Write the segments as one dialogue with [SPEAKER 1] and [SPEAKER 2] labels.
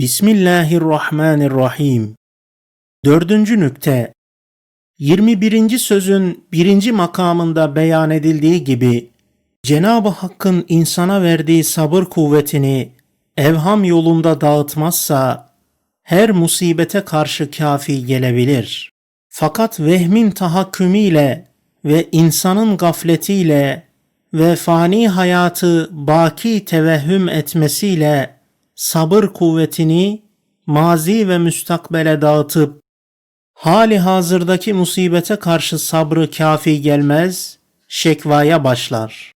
[SPEAKER 1] Bismillahirrahmanirrahim. Dördüncü nükte 21. sözün birinci makamında beyan edildiği gibi Cenab-ı Hakk'ın insana verdiği sabır kuvvetini evham yolunda dağıtmazsa her musibete karşı kafi gelebilir. Fakat vehmin tahakkümüyle ve insanın gafletiyle ve fani hayatı baki tevehhüm etmesiyle sabır kuvvetini mazi ve müstakbele dağıtıp hali hazırdaki musibete karşı sabrı kafi gelmez, şekvaya başlar.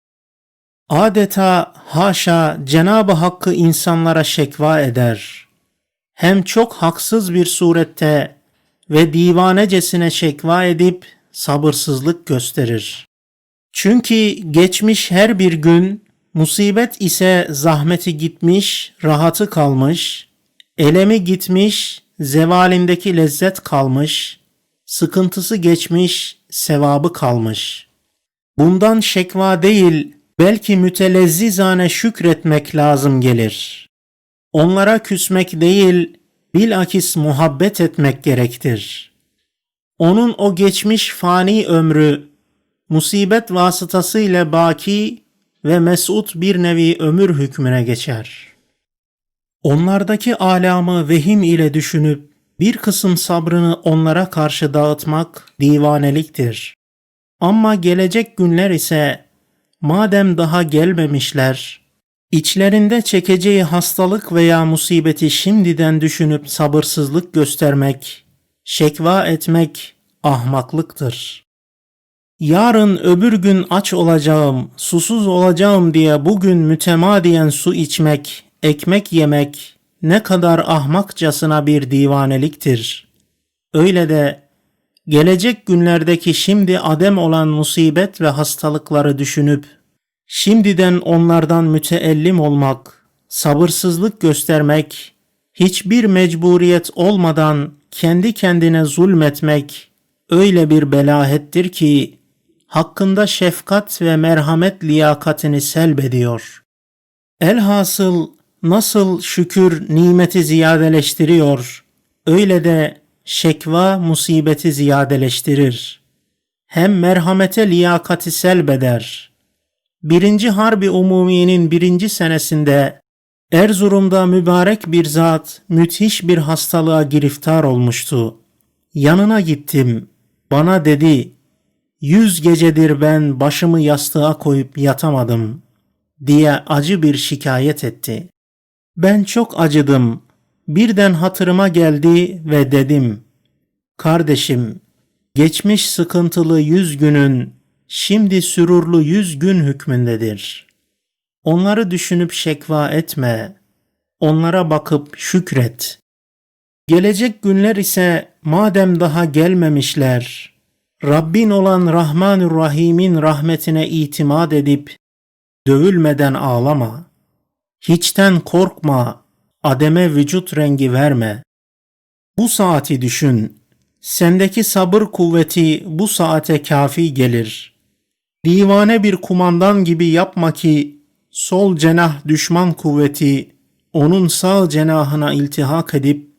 [SPEAKER 1] Adeta haşa Cenab-ı Hakk'ı insanlara şekva eder. Hem çok haksız bir surette ve divanecesine şekva edip sabırsızlık gösterir. Çünkü geçmiş her bir gün musibet ise zahmeti gitmiş, rahatı kalmış, elemi gitmiş, zevalindeki lezzet kalmış, sıkıntısı geçmiş, sevabı kalmış. Bundan şekva değil, belki mütelezzizane şükretmek lazım gelir. Onlara küsmek değil, bilakis muhabbet etmek gerektir. Onun o geçmiş fani ömrü, musibet vasıtasıyla baki ve mesut bir nevi ömür hükmüne geçer. Onlardaki alamı vehim ile düşünüp bir kısım sabrını onlara karşı dağıtmak divaneliktir. Ama gelecek günler ise madem daha gelmemişler, içlerinde çekeceği hastalık veya musibeti şimdiden düşünüp sabırsızlık göstermek, şekva etmek ahmaklıktır. Yarın öbür gün aç olacağım, susuz olacağım diye bugün mütemadiyen su içmek, ekmek yemek ne kadar ahmakçasına bir divaneliktir. Öyle de gelecek günlerdeki şimdi adem olan musibet ve hastalıkları düşünüp şimdiden onlardan müteellim olmak, sabırsızlık göstermek, hiçbir mecburiyet olmadan kendi kendine zulmetmek öyle bir belahettir ki hakkında şefkat ve merhamet liyakatini selbediyor. Elhasıl nasıl şükür nimeti ziyadeleştiriyor, öyle de şekva musibeti ziyadeleştirir. Hem merhamete liyakati selbeder. Birinci Harbi Umumiye'nin birinci senesinde Erzurum'da mübarek bir zat müthiş bir hastalığa giriftar olmuştu. Yanına gittim. Bana dedi, yüz gecedir ben başımı yastığa koyup yatamadım diye acı bir şikayet etti. Ben çok acıdım. Birden hatırıma geldi ve dedim. Kardeşim, geçmiş sıkıntılı yüz günün şimdi sürurlu yüz gün hükmündedir. Onları düşünüp şekva etme. Onlara bakıp şükret. Gelecek günler ise madem daha gelmemişler, Rabbin olan Rahmanur Rahim'in rahmetine itimat edip dövülmeden ağlama. Hiçten korkma, ademe vücut rengi verme. Bu saati düşün. Sendeki sabır kuvveti bu saate kafi gelir. Divane bir kumandan gibi yapma ki sol cenah düşman kuvveti onun sağ cenahına iltihak edip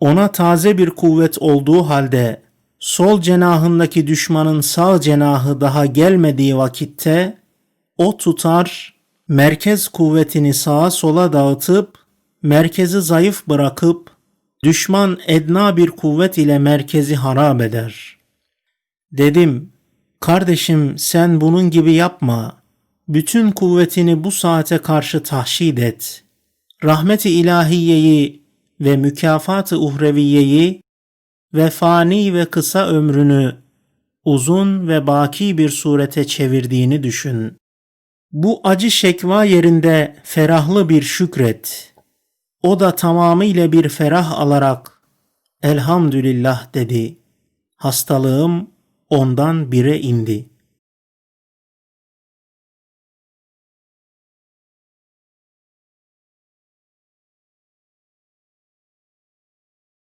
[SPEAKER 1] ona taze bir kuvvet olduğu halde sol cenahındaki düşmanın sağ cenahı daha gelmediği vakitte o tutar merkez kuvvetini sağa sola dağıtıp merkezi zayıf bırakıp düşman edna bir kuvvet ile merkezi harap eder. Dedim, kardeşim sen bunun gibi yapma. Bütün kuvvetini bu saate karşı tahşid et. Rahmeti ilahiyeyi ve mükafatı uhreviyeyi ve fani ve kısa ömrünü uzun ve baki bir surete çevirdiğini düşün. Bu acı şekva yerinde ferahlı bir şükret. O da tamamıyla bir ferah alarak elhamdülillah dedi. Hastalığım ondan bire indi.''